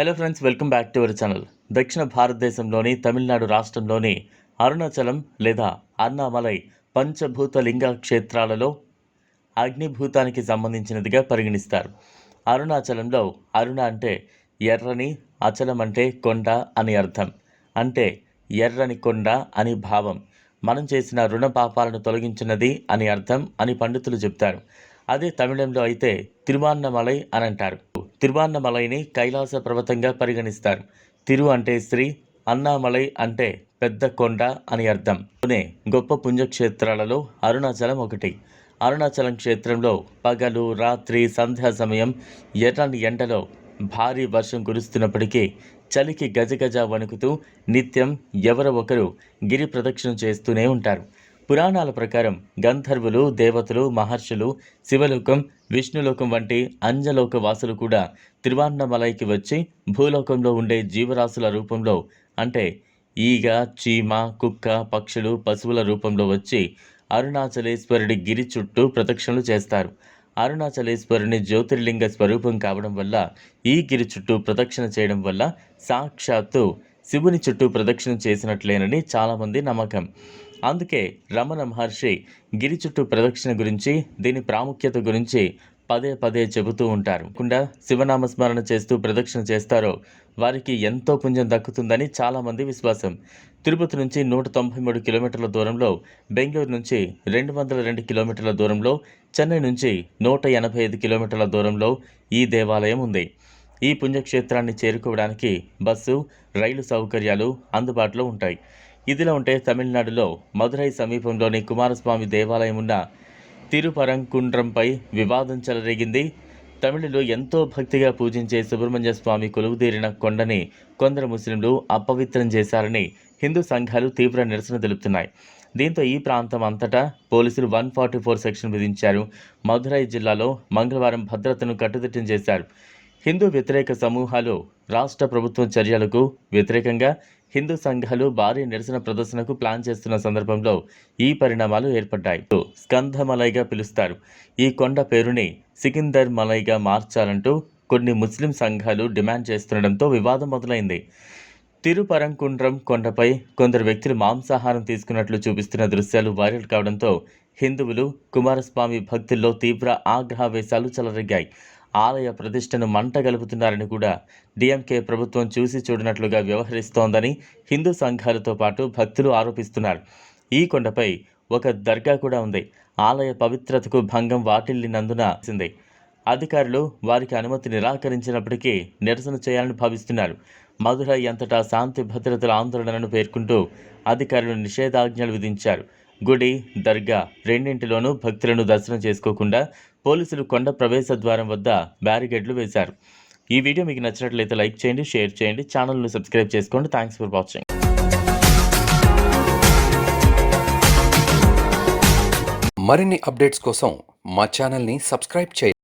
Hello friends welcome back to our channel దక్షిణ భారతదేశంలోని తమిళనాడు రాష్ట్రంలోని అరుణాచలం లేదా అన్నామలై పంచభూత లింగ క్షేత్రాలలో అగ్నిభూతానికి సంబంధించినదిగా పరిగణిస్తారు. అరుణాచలంలో అరుణ అంటే ఎర్రని అచలం అంటే కొండ అని అర్థం. అంటే ఎర్రని కొండ అని భావం. మనం చేసిన రుణ పాపాలను తొలగించినది అని అర్థం అని పండితులు చెప్తారు. అదే తమిళంలో అయితే తిరువాన్నమలై అని అంటారు. తిరువాన్నమలైని కైలాస పర్వతంగా పరిగణిస్తారు. తిరు అంటే శ్రీ అన్నామలై అంటే పెద్ద కొండ అని అర్థం. పునే గొప్ప పుణ్యక్షేత్రాలలో అరుణాచలం ఒకటి. అరుణాచలం క్షేత్రంలో పగలు రాత్రి సంధ్యా సమయం ఎర్రని ఎండలో భారీ వర్షం కురుస్తున్నప్పటికీ చలికి గజగజ వణుకుతూ నిత్యం ఎవరో ఒకరు గిరి ప్రదక్షిణ చేస్తూనే ఉంటారు. పురాణాల ప్రకారం గంధర్వులు దేవతలు మహర్షులు శివలోకం విష్ణులోకం వంటి అంజలోక వాసులు కూడా తిరువాన్నమలైకి వచ్చి భూలోకంలో ఉండే జీవరాశుల రూపంలో అంటే ఈగ చీమ కుక్క పక్షులు పశువుల రూపంలో వచ్చి అరుణాచలేశ్వరుడి గిరి చుట్టూ ప్రదక్షిణలు చేస్తారు. అరుణాచలేశ్వరుని జ్యోతిర్లింగ స్వరూపం కావడం వల్ల ఈ గిరి చుట్టూ ప్రదక్షిణ చేయడం వల్ల సాక్షాత్తు శివుని చుట్టూ ప్రదక్షిణ చేసినట్లేనని చాలామంది నమ్మకం. అందుకే రమణ మహర్షి గిరి చుట్టూ ప్రదక్షిణ గురించి దీని ప్రాముఖ్యత గురించి పదే పదే చెబుతూ ఉంటారు. కుండా శివనామస్మరణ చేస్తూ ప్రదక్షిణ చేస్తారో వారికి ఎంతో పుణ్యం దక్కుతుందని చాలామంది విశ్వాసం. తిరుపతి నుంచి నూట తొంభై మూడు కిలోమీటర్ల దూరంలో బెంగళూరు నుంచి రెండు వందల రెండు కిలోమీటర్ల దూరంలో చెన్నై నుంచి నూట ఎనభై ఐదు కిలోమీటర్ల దూరంలో ఈ దేవాలయం ఉంది. ఈ పుణ్యక్షేత్రాన్ని చేరుకోవడానికి బస్సు రైలు సౌకర్యాలు అందుబాటులో ఉంటాయి. ఇదిలా ఉంటే తమిళనాడులో మదురై సమీపంలోని కుమారస్వామి దేవాలయం ఉన్న తిరుపరంకుండ్రంపై వివాదం చెలరేగింది. తమిళులు ఎంతో భక్తిగా పూజించే సుబ్రహ్మణ్య స్వామి కొలువుదీరిన కొండని కొందరు ముస్లింలు అపవిత్రం చేశారని హిందూ సంఘాలు తీవ్ర నిరసన తెలుపుతున్నాయి. దీంతో ఈ ప్రాంతం అంతటా పోలీసులు వన్ ఫార్టీ ఫోర్ సెక్షన్ విధించారు. మధురై జిల్లాలో మంగళవారం భద్రతను కట్టుదిట్టం చేశారు. హిందూ వ్యతిరేక సమూహాలు రాష్ట్ర ప్రభుత్వం చర్యలకు వ్యతిరేకంగా హిందూ సంఘాలు భారీ నిరసన ప్రదర్శనకు ప్లాన్ చేస్తున్న సందర్భంలో ఈ పరిణామాలు ఏర్పడ్డాయి. స్కంధమలైగా పిలుస్తారు. ఈ కొండ పేరుని సికిందర్ మలైగా మార్చాలంటూ కొన్ని ముస్లిం సంఘాలు డిమాండ్ చేస్తుండడంతో వివాదం మొదలైంది. తిరుపరంకుండ్రం కొండపై కొందరు వ్యక్తులు మాంసాహారం తీసుకున్నట్లు చూపిస్తున్న దృశ్యాలు వైరల్ కావడంతో హిందువులు కుమారస్వామి భక్తుల్లో తీవ్ర ఆగ్రహావేశాలు చెలరేగాయి. ఆలయ ప్రతిష్టను మంట గలుపుతున్నారని కూడా డిఎంకే ప్రభుత్వం చూసి చూడనట్లుగా వ్యవహరిస్తోందని హిందూ సంఘాలతో పాటు భక్తులు ఆరోపిస్తున్నారు. ఈ కొండపై ఒక దర్గా కూడా ఉంది. ఆలయ పవిత్రతకు భంగం వాటిల్లినందున అధికారులు వారికి అనుమతి నిరాకరించినప్పటికీ నిరసన చేయాలని భావిస్తున్నారు. మధురై అంతటా శాంతి భద్రతల ఆందోళనను పేర్కొంటూ అధికారులు నిషేధాజ్ఞలు విధించారు. గుడి దర్గా రెండింటిలోనూ భక్తులను దర్శనం చేసుకోకుండా పోలీసులు కొండ ప్రవేశ ద్వారం వద్ద బ్యారికేడ్లు వేశారు. ఈ వీడియో మీకు నచ్చినట్లయితే లైక్ చేయండి షేర్ చేయండి ఛానల్ను సబ్స్క్రైబ్ చేసుకోండి. Thanks for watching. మరిన్ని అప్డేట్స్ కోసం మా ఛానల్ని సబ్స్క్రైబ్ చేయండి.